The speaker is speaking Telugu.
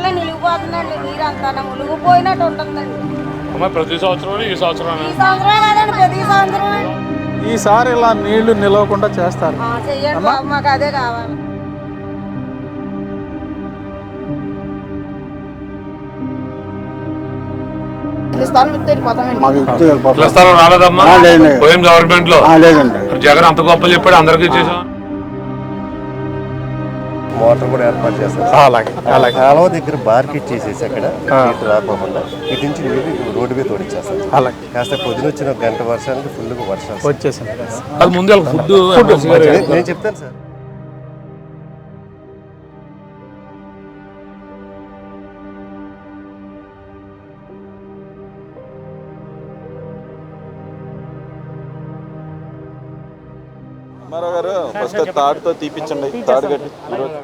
నిలిగిపోతుందండి మునిగిపోయినట్టు ఉంటుందండి. ప్రతి సంవత్సరం ఈ సంవత్సరం ఈ సంవత్సరం కాదండి ప్రతి సంవత్సరం ఈసారి ఇలా నీళ్ళు నిలవకుండా చేస్తారు. ఆ, చెయ్యండి బాబు మాకు అదే కావాలి. మాకు ఇచ్చి వెళ్ళిపోతాం. ఇళ్ళ స్థలం రాలేదమ్మా? ఆ, లేదు, లేదు. పోయిన గవర్నమెంట్లో ఆ, లేదండి మరి జగన్ అంత గొప్పలు చెప్పాడు అందరికీ చేసాం మోటార్ కూడా ఏర్పాటు చేస్తారు. అలాగే అలాగే. కాలువ దగ్గర బార్కి ఇచ్చేసేసి అక్కడ నీటి రాకోకుండా ఇటు నుంచి నీరు రోడ్డు మీద తోడిచ్చేస్తారు. అలాగే. కాస్త పొద్దున వచ్చిన గంట వర్షానికి ఫుల్గా వర్షాలు వచ్చేసింది. అది ముందు ఫుడ్ నేను చెప్తాను సార్. మరో గారు ఫస్ట్ తాడుతో తీపిచ్చండి తాడు కట్టి. ఈరోజు